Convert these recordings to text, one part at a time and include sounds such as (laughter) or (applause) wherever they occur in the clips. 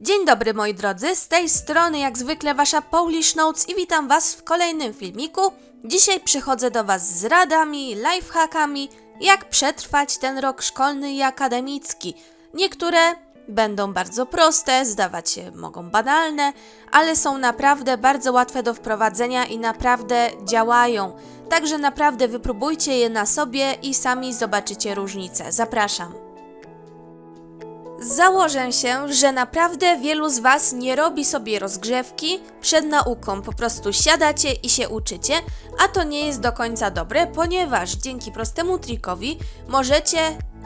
Dzień dobry moi drodzy, z tej strony jak zwykle wasza Polish Notes i witam was w kolejnym filmiku. Dzisiaj przychodzę do was z radami, lifehackami, jak przetrwać ten rok szkolny i akademicki. Niektóre będą bardzo proste, zdawać się mogą banalne, ale są naprawdę bardzo łatwe do wprowadzenia i naprawdę działają. Także naprawdę wypróbujcie je na sobie i sami zobaczycie różnicę. Zapraszam. Założę się, że naprawdę wielu z Was nie robi sobie rozgrzewki przed nauką, po prostu siadacie i się uczycie, a to nie jest do końca dobre, ponieważ dzięki prostemu trikowi możecie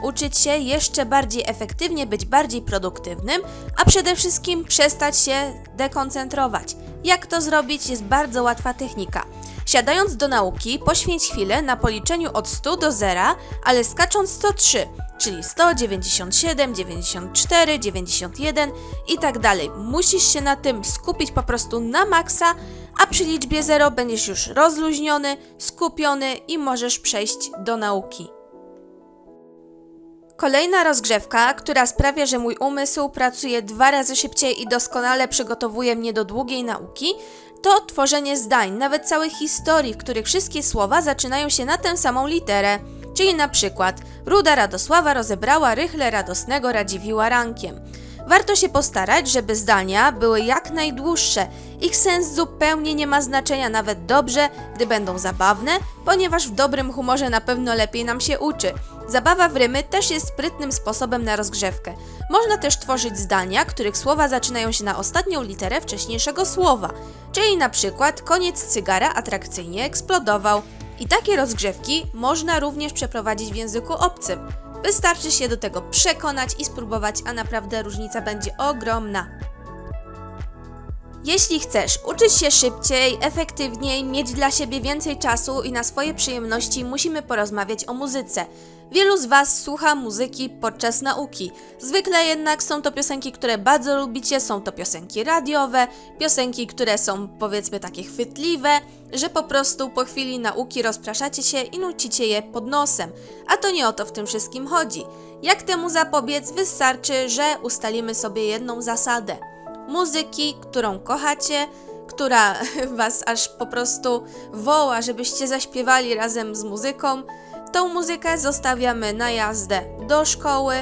uczyć się jeszcze bardziej efektywnie, być bardziej produktywnym, a przede wszystkim przestać się dekoncentrować. Jak to zrobić? Jest bardzo łatwa technika. Siadając do nauki, poświęć chwilę na policzeniu od 100 do 0, ale skacząc 103, czyli 100, 97, 94, 91 i tak dalej. Musisz się na tym skupić po prostu na maksa, a przy liczbie 0 będziesz już rozluźniony, skupiony i możesz przejść do nauki. Kolejna rozgrzewka, która sprawia, że mój umysł pracuje dwa razy szybciej i doskonale przygotowuje mnie do długiej nauki, to tworzenie zdań, nawet całych historii, w których wszystkie słowa zaczynają się na tę samą literę. Czyli na przykład Ruda Radosława rozebrała rychle radosnego Radziwiła rankiem. Warto się postarać, żeby zdania były jak najdłuższe. Ich sens zupełnie nie ma znaczenia, nawet dobrze, gdy będą zabawne, ponieważ w dobrym humorze na pewno lepiej nam się uczy. Zabawa w rymy też jest sprytnym sposobem na rozgrzewkę. Można też tworzyć zdania, których słowa zaczynają się na ostatnią literę wcześniejszego słowa, czyli na przykład koniec cygara atrakcyjnie eksplodował. I takie rozgrzewki można również przeprowadzić w języku obcym. Wystarczy się do tego przekonać i spróbować, a naprawdę różnica będzie ogromna. Jeśli chcesz uczyć się szybciej, efektywniej, mieć dla siebie więcej czasu i na swoje przyjemności, musimy porozmawiać o muzyce. Wielu z Was słucha muzyki podczas nauki. Zwykle jednak są to piosenki, które bardzo lubicie, są to piosenki radiowe, piosenki, które są powiedzmy takie chwytliwe, że po prostu po chwili nauki rozpraszacie się i nucicie je pod nosem. A to nie o to w tym wszystkim chodzi. Jak temu zapobiec? Wystarczy, że ustalimy sobie jedną zasadę muzyki, którą kochacie, która (laughs) was aż po prostu woła, żebyście zaśpiewali razem z muzyką. Tą muzykę zostawiamy na jazdę do szkoły,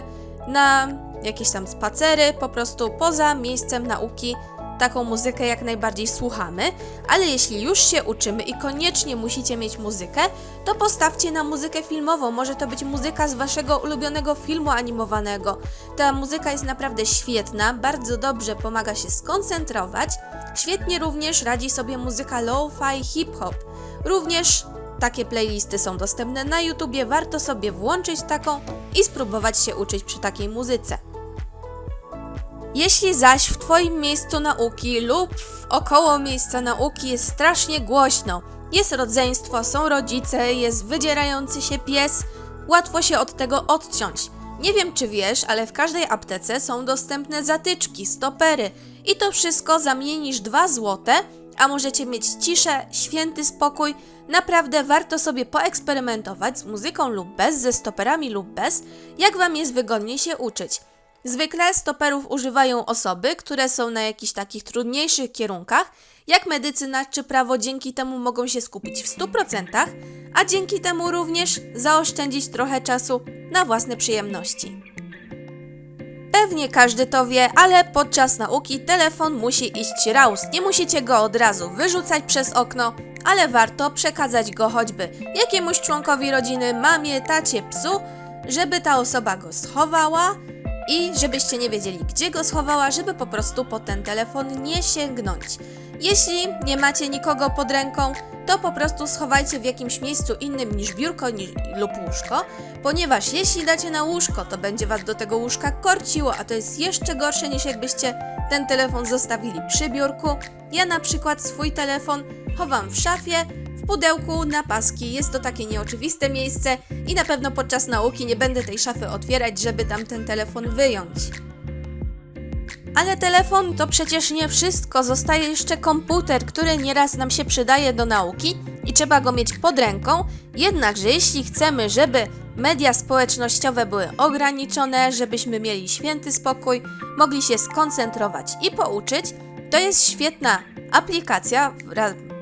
na jakieś tam spacery, po prostu poza miejscem nauki. Taką muzykę jak najbardziej słuchamy, ale jeśli już się uczymy i koniecznie musicie mieć muzykę, to postawcie na muzykę filmową. Może to być muzyka z waszego ulubionego filmu animowanego. Ta muzyka jest naprawdę świetna, bardzo dobrze pomaga się skoncentrować. Świetnie również radzi sobie muzyka lo-fi hip-hop. Również takie playlisty są dostępne na YouTubie, warto sobie włączyć taką i spróbować się uczyć przy takiej muzyce. Jeśli zaś w Twoim miejscu nauki lub około miejsca nauki jest strasznie głośno, jest rodzeństwo, są rodzice, jest wydzierający się pies, łatwo się od tego odciąć. Nie wiem czy wiesz, ale w każdej aptece są dostępne zatyczki, stopery i to wszystko za mniej niż 2 złote, a możecie mieć ciszę, święty spokój. Naprawdę warto sobie poeksperymentować z muzyką lub bez, ze stoperami lub bez, jak Wam jest wygodniej się uczyć. Zwykle stoperów używają osoby, które są na jakichś takich trudniejszych kierunkach, jak medycyna czy prawo, dzięki temu mogą się skupić w 100%, a dzięki temu również zaoszczędzić trochę czasu na własne przyjemności. Pewnie każdy to wie, ale podczas nauki telefon musi iść raus. Nie musicie go od razu wyrzucać przez okno, ale warto przekazać go choćby jakiemuś członkowi rodziny, mamie, tacie, psu, żeby ta osoba go schowała i żebyście nie wiedzieli, gdzie go schowała, żeby po prostu po ten telefon nie sięgnąć. Jeśli nie macie nikogo pod ręką, to po prostu schowajcie w jakimś miejscu innym niż biurko lub łóżko, ponieważ jeśli dacie na łóżko, to będzie was do tego łóżka korciło, a to jest jeszcze gorsze niż jakbyście ten telefon zostawili przy biurku. Ja na przykład swój telefon chowam w szafie, w pudełku na paski. Jest to takie nieoczywiste miejsce i na pewno podczas nauki nie będę tej szafy otwierać, żeby tam ten telefon wyjąć. Ale telefon to przecież nie wszystko, zostaje jeszcze komputer, który nieraz nam się przydaje do nauki i trzeba go mieć pod ręką. Jednakże jeśli chcemy, żeby media społecznościowe były ograniczone, żebyśmy mieli święty spokój, mogli się skoncentrować i pouczyć. To jest świetna aplikacja,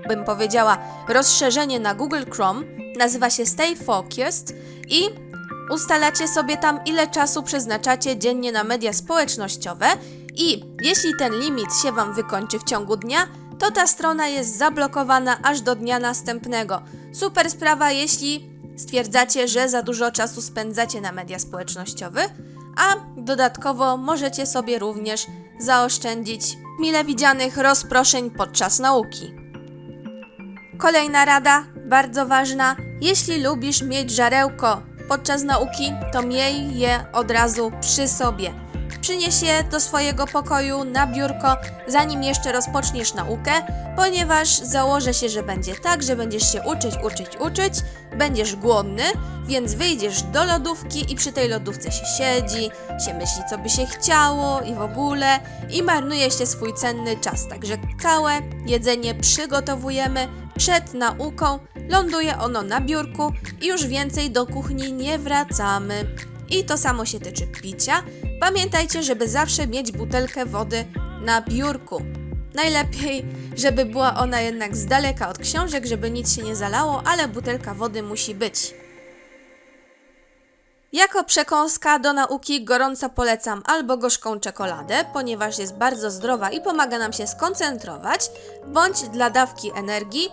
bym powiedziała, rozszerzenie na Google Chrome. Nazywa się Stay Focused i ustalacie sobie tam, ile czasu przeznaczacie dziennie na media społecznościowe. I jeśli ten limit się Wam wykończy w ciągu dnia, to ta strona jest zablokowana aż do dnia następnego. Super sprawa, jeśli stwierdzacie, że za dużo czasu spędzacie na media społecznościowe, a dodatkowo możecie sobie również zaoszczędzić mile widzianych rozproszeń podczas nauki. Kolejna rada, bardzo ważna. Jeśli lubisz mieć żarełko podczas nauki, to miej je od razu przy sobie. Przynieś je do swojego pokoju na biurko, zanim jeszcze rozpoczniesz naukę, ponieważ założę się, że będzie tak, że będziesz się uczyć, uczyć, uczyć, będziesz głodny, więc wyjdziesz do lodówki i przy tej lodówce się siedzi, się myśli, co by się chciało i w ogóle, i marnuje się swój cenny czas. Także całe jedzenie przygotowujemy przed nauką, ląduje ono na biurku i już więcej do kuchni nie wracamy. I to samo się tyczy picia. Pamiętajcie, żeby zawsze mieć butelkę wody na biurku. Najlepiej, żeby była ona jednak z daleka od książek, żeby nic się nie zalało, ale butelka wody musi być. Jako przekąska do nauki gorąco polecam albo gorzką czekoladę, ponieważ jest bardzo zdrowa i pomaga nam się skoncentrować, bądź dla dawki energii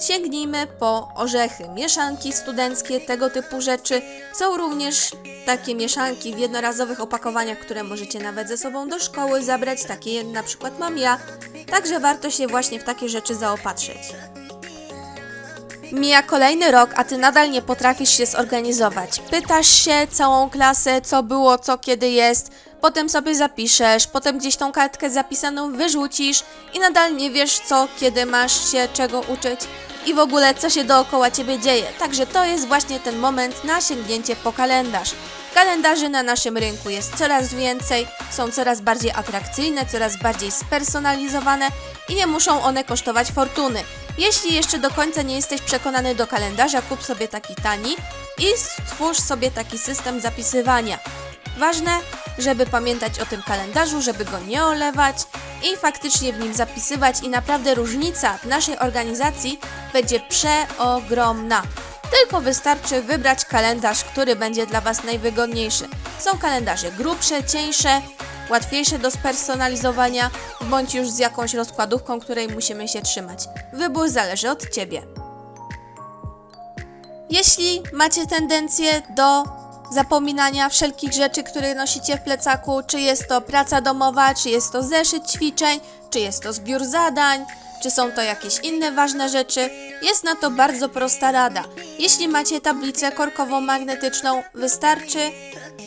sięgnijmy po orzechy. Mieszanki studenckie, tego typu rzeczy. Są również takie mieszanki w jednorazowych opakowaniach, które możecie nawet ze sobą do szkoły zabrać. Takie na przykład mam ja. Także warto się właśnie w takie rzeczy zaopatrzyć. Mija kolejny rok, a ty nadal nie potrafisz się zorganizować. Pytasz się całą klasę, co było, co kiedy jest, potem sobie zapiszesz, potem gdzieś tą kartkę zapisaną wyrzucisz i nadal nie wiesz, co, kiedy masz się czego uczyć i w ogóle, co się dookoła ciebie dzieje. Także to jest właśnie ten moment na sięgnięcie po kalendarz. Kalendarzy na naszym rynku jest coraz więcej, są coraz bardziej atrakcyjne, coraz bardziej spersonalizowane i nie muszą one kosztować fortuny. Jeśli jeszcze do końca nie jesteś przekonany do kalendarza, kup sobie taki tani i stwórz sobie taki system zapisywania. Ważne, żeby pamiętać o tym kalendarzu, żeby go nie olewać i faktycznie w nim zapisywać i naprawdę różnica w naszej organizacji będzie przeogromna. Tylko wystarczy wybrać kalendarz, który będzie dla Was najwygodniejszy. Są kalendarze grubsze, cieńsze, łatwiejsze do spersonalizowania, bądź już z jakąś rozkładówką, której musimy się trzymać. Wybór zależy od Ciebie. Jeśli macie tendencję do zapominania wszelkich rzeczy, które nosicie w plecaku, czy jest to praca domowa, czy jest to zeszyt ćwiczeń, czy jest to zbiór zadań, czy są to jakieś inne ważne rzeczy, jest na to bardzo prosta rada. Jeśli macie tablicę korkowo-magnetyczną, wystarczy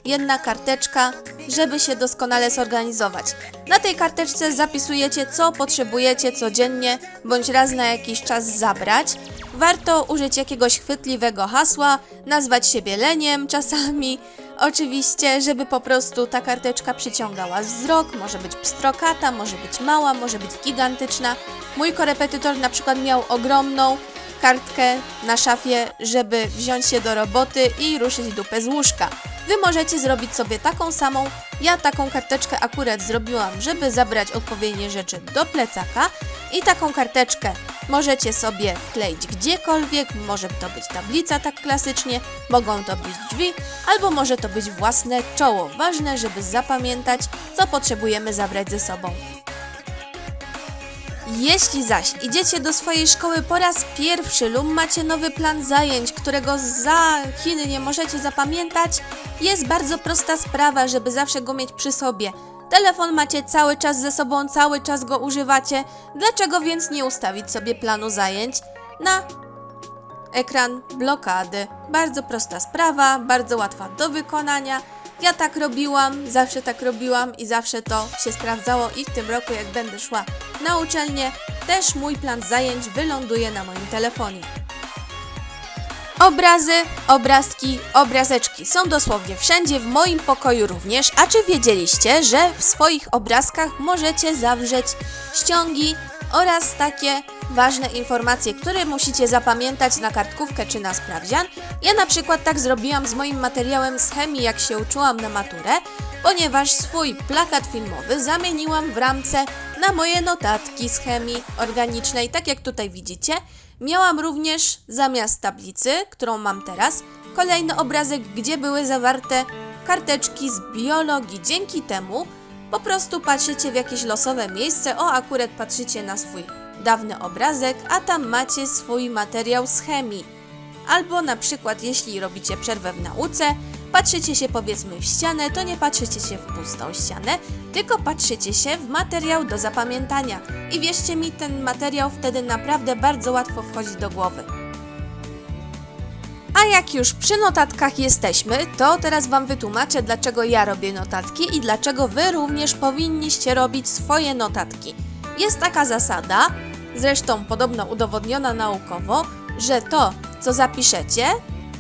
jedna karteczka, żeby się doskonale zorganizować. Na tej karteczce zapisujecie, co potrzebujecie codziennie, bądź raz na jakiś czas zabrać. Warto użyć jakiegoś chwytliwego hasła, nazwać siebie leniem czasami, oczywiście, żeby po prostu ta karteczka przyciągała wzrok, może być pstrokata, może być mała, może być gigantyczna. Mój korepetytor na przykład miał ogromną kartkę na szafie, żeby wziąć się do roboty i ruszyć dupę z łóżka. Wy możecie zrobić sobie taką samą. Ja taką karteczkę akurat zrobiłam, żeby zabrać odpowiednie rzeczy do plecaka i taką karteczkę możecie sobie wkleić gdziekolwiek. Może to być tablica tak klasycznie, mogą to być drzwi, albo może to być własne czoło. Ważne, żeby zapamiętać, co potrzebujemy zabrać ze sobą. Jeśli zaś idziecie do swojej szkoły po raz pierwszy lub macie nowy plan zajęć, którego za Chiny nie możecie zapamiętać, jest bardzo prosta sprawa, żeby zawsze go mieć przy sobie. Telefon macie cały czas ze sobą, cały czas go używacie. Dlaczego więc nie ustawić sobie planu zajęć na ekran blokady? Bardzo prosta sprawa, bardzo łatwa do wykonania. Ja tak robiłam, zawsze tak robiłam i zawsze to się sprawdzało i w tym roku jak będę szła na uczelnię, też mój plan zajęć wyląduje na moim telefonie. Obrazy, obrazki, obrazeczki są dosłownie wszędzie, w moim pokoju również. A czy wiedzieliście, że w swoich obrazkach możecie zawrzeć ściągi oraz takie ważne informacje, które musicie zapamiętać na kartkówkę czy na sprawdzian. Ja na przykład tak zrobiłam z moim materiałem z chemii, jak się uczyłam na maturę, ponieważ swój plakat filmowy zamieniłam w ramce na moje notatki z chemii organicznej, tak jak tutaj widzicie. Miałam również zamiast tablicy, którą mam teraz, kolejny obrazek, gdzie były zawarte karteczki z biologii. Dzięki temu po prostu patrzycie w jakieś losowe miejsce, o akurat patrzycie na swój dawny obrazek, a tam macie swój materiał z chemii. Albo na przykład jeśli robicie przerwę w nauce, patrzycie się powiedzmy w ścianę, to nie patrzycie się w pustą ścianę, tylko patrzycie się w materiał do zapamiętania. I wierzcie mi, ten materiał wtedy naprawdę bardzo łatwo wchodzi do głowy. A jak już przy notatkach jesteśmy, to teraz Wam wytłumaczę, dlaczego ja robię notatki i dlaczego Wy również powinniście robić swoje notatki. Jest taka zasada, zresztą podobno udowodniona naukowo, że to, co zapiszecie,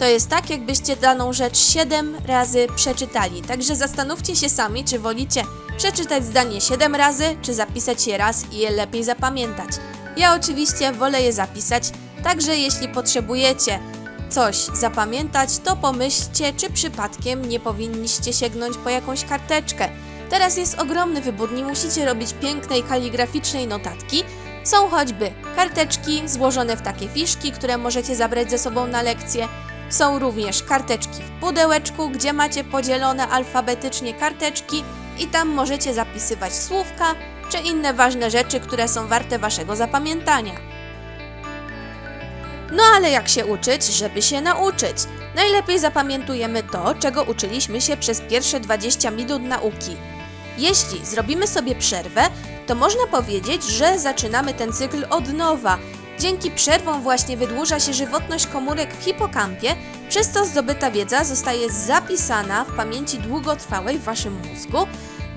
to jest tak, jakbyście daną rzecz 7 razy przeczytali. Także zastanówcie się sami, czy wolicie przeczytać zdanie 7 razy, czy zapisać je raz i je lepiej zapamiętać. Ja oczywiście wolę je zapisać, także jeśli potrzebujecie coś zapamiętać, to pomyślcie, czy przypadkiem nie powinniście sięgnąć po jakąś karteczkę. Teraz jest ogromny wybór, nie musicie robić pięknej kaligraficznej notatki. Są choćby karteczki złożone w takie fiszki, które możecie zabrać ze sobą na lekcję. Są również karteczki w pudełeczku, gdzie macie podzielone alfabetycznie karteczki i tam możecie zapisywać słówka czy inne ważne rzeczy, które są warte waszego zapamiętania. No ale jak się uczyć, żeby się nauczyć? Najlepiej zapamiętujemy to, czego uczyliśmy się przez pierwsze 20 minut nauki. Jeśli zrobimy sobie przerwę, to można powiedzieć, że zaczynamy ten cykl od nowa. Dzięki przerwom właśnie wydłuża się żywotność komórek w hipokampie, przez to zdobyta wiedza zostaje zapisana w pamięci długotrwałej w waszym mózgu.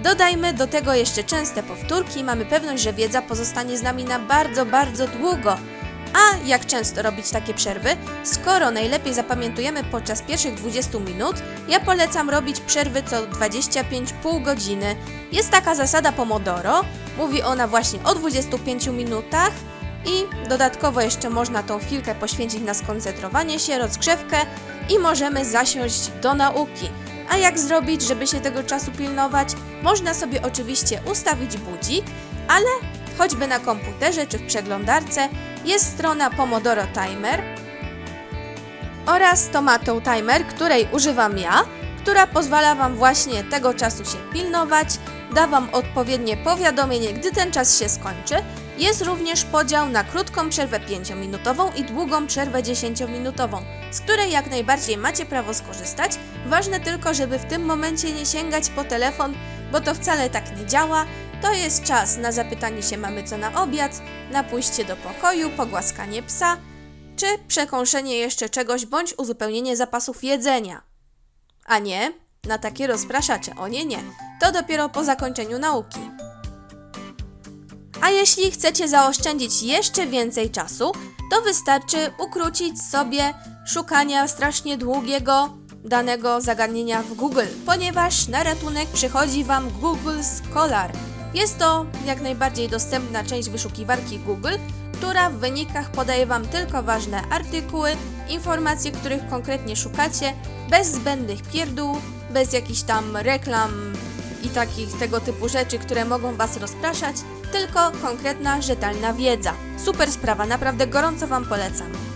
Dodajmy do tego jeszcze częste powtórki, mamy pewność, że wiedza pozostanie z nami na bardzo, bardzo długo. A jak często robić takie przerwy? Skoro najlepiej zapamiętujemy podczas pierwszych 20 minut, ja polecam robić przerwy co 25 pół godziny. Jest taka zasada Pomodoro, mówi ona właśnie o 25 minutach i dodatkowo jeszcze można tą chwilkę poświęcić na skoncentrowanie się, rozgrzewkę i możemy zasiąść do nauki. A jak zrobić, żeby się tego czasu pilnować? Można sobie oczywiście ustawić budzik, ale choćby na komputerze czy w przeglądarce jest strona Pomodoro Timer oraz Tomato Timer, której używam ja, która pozwala Wam właśnie tego czasu się pilnować, da Wam odpowiednie powiadomienie, gdy ten czas się skończy. Jest również podział na krótką przerwę 5-minutową i długą przerwę 10-minutową, z której jak najbardziej macie prawo skorzystać. Ważne tylko, żeby w tym momencie nie sięgać po telefon, bo to wcale tak nie działa. To jest czas na zapytanie się mamy co na obiad, na pójście do pokoju, pogłaskanie psa, czy przekąszenie jeszcze czegoś bądź uzupełnienie zapasów jedzenia. A nie, na takie rozpraszacze, o nie, nie. To dopiero po zakończeniu nauki. A jeśli chcecie zaoszczędzić jeszcze więcej czasu, to wystarczy ukrócić sobie szukania strasznie długiego danego zagadnienia w Google, ponieważ na ratunek przychodzi Wam Google Scholar. Jest to jak najbardziej dostępna część wyszukiwarki Google, która w wynikach podaje Wam tylko ważne artykuły, informacje, których konkretnie szukacie, bez zbędnych pierdół, bez jakichś tam reklam i takich tego typu rzeczy, które mogą Was rozpraszać, tylko konkretna, rzetelna wiedza. Super sprawa, naprawdę gorąco Wam polecam.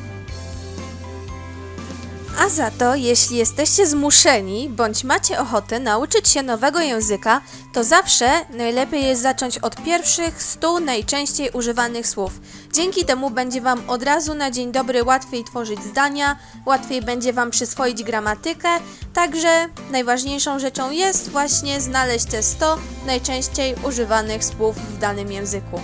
A za to, jeśli jesteście zmuszeni bądź macie ochotę nauczyć się nowego języka, to zawsze najlepiej jest zacząć od pierwszych 100 najczęściej używanych słów. Dzięki temu będzie Wam od razu na dzień dobry łatwiej tworzyć zdania, łatwiej będzie Wam przyswoić gramatykę, także najważniejszą rzeczą jest właśnie znaleźć te 100 najczęściej używanych słów w danym języku.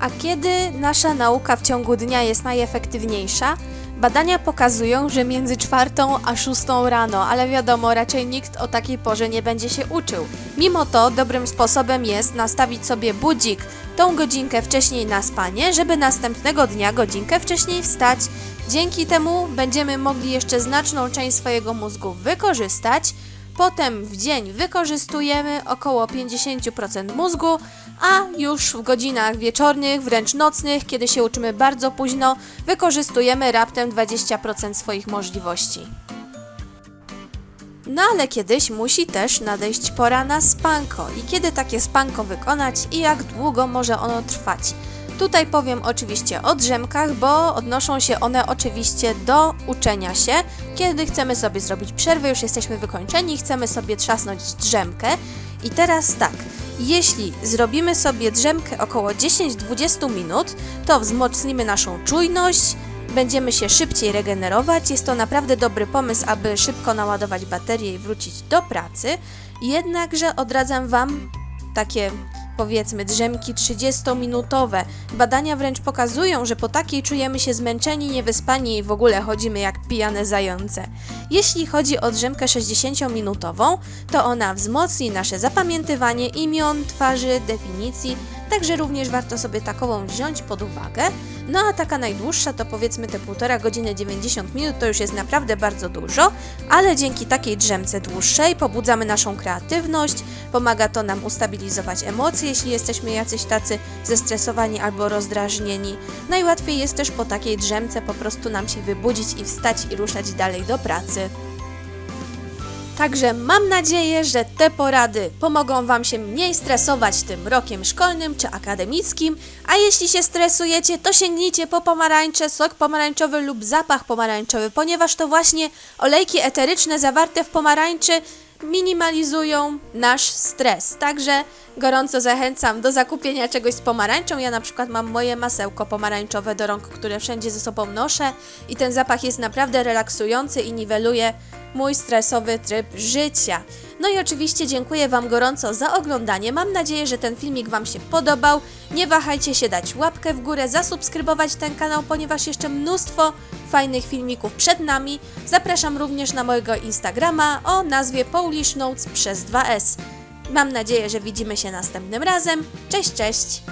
A kiedy nasza nauka w ciągu dnia jest najefektywniejsza? Badania pokazują, że między czwartą a szóstą rano, ale wiadomo, raczej nikt o takiej porze nie będzie się uczył. Mimo to dobrym sposobem jest nastawić sobie budzik tą godzinkę wcześniej na spanie, żeby następnego dnia godzinkę wcześniej wstać. Dzięki temu będziemy mogli jeszcze znaczną część swojego mózgu wykorzystać, Potem w dzień wykorzystujemy około 50% mózgu, a już w godzinach wieczornych, wręcz nocnych, kiedy się uczymy bardzo późno, wykorzystujemy raptem 20% swoich możliwości. No ale kiedyś musi też nadejść pora na spanko. I kiedy takie spanko wykonać i jak długo może ono trwać? Tutaj powiem oczywiście o drzemkach, bo odnoszą się one oczywiście do uczenia się. Kiedy chcemy sobie zrobić przerwę, już jesteśmy wykończeni, chcemy sobie trzasnąć drzemkę. I teraz tak, jeśli zrobimy sobie drzemkę około 10-20 minut, to wzmocnimy naszą czujność, będziemy się szybciej regenerować. Jest to naprawdę dobry pomysł, aby szybko naładować baterię i wrócić do pracy. Jednakże odradzam Wam takie powiedzmy drzemki 30-minutowe. Badania wręcz pokazują, że po takiej czujemy się zmęczeni, niewyspani i w ogóle chodzimy jak pijane zające. Jeśli chodzi o drzemkę 60-minutową, to ona wzmocni nasze zapamiętywanie imion, twarzy, definicji, także również warto sobie takową wziąć pod uwagę. No a taka najdłuższa to powiedzmy te półtora godziny 90 minut to już jest naprawdę bardzo dużo, ale dzięki takiej drzemce dłuższej pobudzamy naszą kreatywność, pomaga to nam ustabilizować emocje, jeśli jesteśmy jacyś tacy zestresowani albo rozdrażnieni. Najłatwiej jest też po takiej drzemce po prostu nam się wybudzić i wstać i ruszać dalej do pracy. Także mam nadzieję, że te porady pomogą Wam się mniej stresować tym rokiem szkolnym czy akademickim, a jeśli się stresujecie, to sięgnijcie po pomarańcze, sok pomarańczowy lub zapach pomarańczowy, ponieważ to właśnie olejki eteryczne zawarte w pomarańczy minimalizują nasz stres. Także gorąco zachęcam do zakupienia czegoś z pomarańczą. Ja na przykład mam moje masełko pomarańczowe do rąk, które wszędzie ze sobą noszę i ten zapach jest naprawdę relaksujący i niweluje mój stresowy tryb życia. No i oczywiście dziękuję Wam gorąco za oglądanie. Mam nadzieję, że ten filmik Wam się podobał. Nie wahajcie się dać łapkę w górę, zasubskrybować ten kanał, ponieważ jeszcze mnóstwo fajnych filmików przed nami. Zapraszam również na mojego Instagrama o nazwie Polish Notes przez 2S. Mam nadzieję, że widzimy się następnym razem. Cześć, cześć!